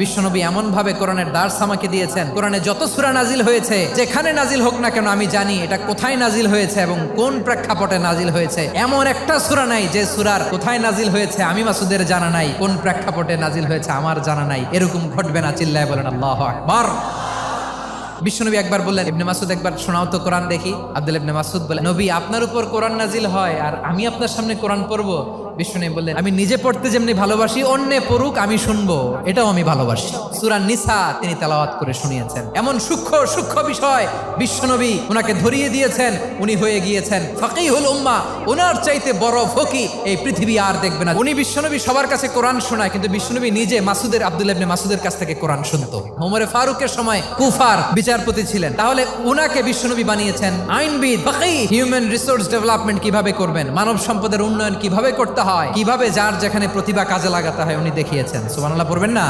বিশ্বনবী এমন ভাবে কোরআনের দার্স আমাকে দিয়েছেন। কোরআনে যত সুরা নাজিল হয়েছে, যেখানে নাজিল হোক না কেন, আমি জানি এটা কোথায় নাজিল হয়েছে এবং কোন প্রেক্ষাপটে নাজিল হয়েছে। এমন একটা সূরা নাই যে সুরার কোথায় নাজিল হয়েছে, আমি মাসুদের জানা নাই, কোন প্রেক্ষাপটে নাজিল হয়েছে আমার জানা নাই। এরকম ঘটবে না, চিল্লায় বলেন আল্লাহ আকবার। বিশ্বনবী একবার বললেন, ইবনে মাসুদ একবার শোনাও তো কোরআন দেখি। আব্দুল ইবনে মাসুদ বলে নবী, আপনার উপর কোরআন নাজিল হয় আর আমি আপনার সামনে কোরআন পড়ব। বিশ্বনবী বললেন, আমি নিজে পড়তে যেমনি ভালোবাসি, অন্যে পড়ুক, আমি শুনব। এটাও আমি ভালোবাসি। সূরা নিসা তিনি তেলাওয়াত করে শুনিয়েছেন। এমন সূক্ষ্ম সূক্ষ্ম বিষয় বিশ্বনবী ওনাকে ধরিয়ে দিয়েছেন, উনি হয়ে গিয়েছেন ফাকিহুল উম্মা। ওনার চাইতে বড় ফকি এই পৃথিবী আর দেখবে না। উনি বিশ্বনবী সবার কাছে কোরআন শোনায়, কিন্তু বিশ্বনবী নিজে মাসুদের আব্দুল ইবনে মাসুদের কাছ থেকে কোরআন শুনতো। ওমরে ফারুকের সময় কুফার বিচারপতি ছিলেন। তাহলে উনাকে বিশ্বনবী বানিয়েছেন আইনবিদ ফাকি হিউম্যান রিসোর্স ডেভেলপমেন্ট কীভাবে করবেন, মানব সম্পদের উন্নয়ন কীভাবে করতে হয়? কীভাবে যার যেখানে প্রতিভা কাজে লাগাতে হয় উনি দেখিয়েছেন? সুবহানাল্লাহ পড়বেন না?